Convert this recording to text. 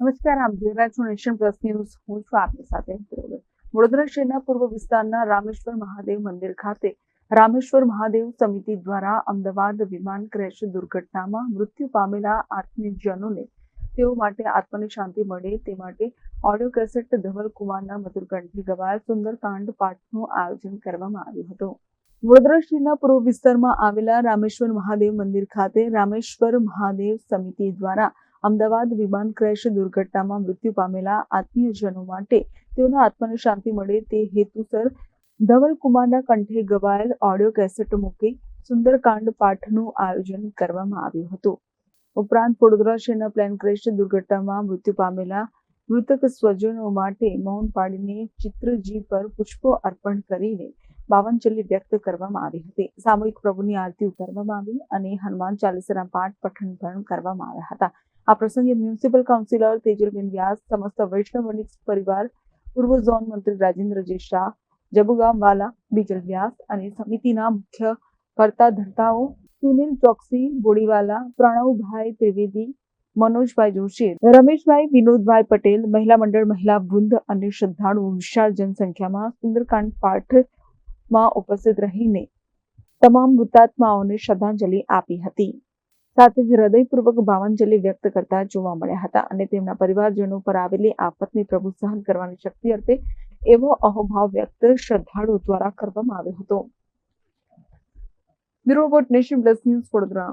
નમસ્કાર, આપ જોઈ રહ્યા છો નેશન પ્લસ ન્યૂઝ. હું છું આપની સાથે વડોદરા શહેરના પૂર્વ વિસ્તારના રામેશ્વર મહાદેવ મંદિર ખાતે રામેશ્વર મહાદેવ સમિતિ દ્વારા અમદાવાદ વિમાન ક્રેશ દુર્ઘટનામાં મૃત્યુ પામેલા આત્મીયજનોને તેઓ માટે આત્માની શાંતિ મળે તે માટે ઓડિયો કેસેટ ધવલ કુમારના મધુરકંઠી ગવાય સુંદરકાંડ પાઠનું આયોજન કરવામાં આવ્યું હતું. વડોદરા શહેરના પૂર્વ વિસ્તારમાં આવેલા રામેશ્વર મહાદેવ મંદિર ખાતે રામેશ્વર મહાદેવ સમિતિ દ્વારા અમદાવાદ વિમાન ક્રેશ દુર્ઘટનામાં મૃત્યુ પામેલા આત્મીયજનો માટે તેઓના આત્માને શાંતિ મળે તે હેતુસર ધવલકુમારના કંઠે ગવાયેલ ઓડિયો કેસેટ મૂકી સુંદરકાંડ પાઠનું આયોજન કરવામાં આવ્યું હતું. ઉપરાંત વડોદરા શહેરના પ્લેન ક્રેશ દુર્ઘટનામાં મૃત્યુ પામેલા મૃતક સ્વજનો માટે મૌન પાડીને ચિત્રજી પર પુષ્પો અર્પણ કરીને બાવનચલ્લી વ્યક્ત કરવામાં આવી હતી. સામૂહિક પ્રભુની આરતી ઉતારવામાં આવી અને હનુમાન ચાલીસાના પાઠ પઠન પણ કરવામાં આવ્યા હતા. આ પ્રસંગે મ્યુનિસિપલ કાઉન્સિલર તેજલબેન વ્યાસ, સમસ્ત વૈષ્ણવ વણિક પરિવાર, પૂર્વ ઝોન મંત્રી રાજેન્દ્રજી શાહ જબુગામ વાલા બીજલ વ્યાસ અને સમિતિના મુખ્ય કરતા ધરતાઓ સુનિલ ચોકસી, બોડીવાલા, પ્રણવભાઈ ત્રિવેદી, મનોજભાઈ જોશી, રમેશભાઈ, વિનોદભાઈ પટેલ, મહિલા મંડળ, મહિલા વૃંદ અને શ્રદ્ધાળુઓ વિશાળ જનસંખ્યામાં સુંદરકાંડ પાઠમાં ઉપસ્થિત રહીને તમામ મૃતાત્માઓને શ્રદ્ધાંજલિ આપી હતી. સાથે જ હૃદયપૂર્વક ભાવાંજલિ વ્યક્ત કરતા જોવા મળ્યા હતા અને તેમના પરિવારજનો પર આવેલી આફતને પ્રભુ સહન કરવાની શક્તિ અર્પે એવો અહોભાવ વ્યક્ત શ્રદ્ધાળુઓ દ્વારા કરવામાં આવ્યો હતો. Bureau nation plus news Vadodara.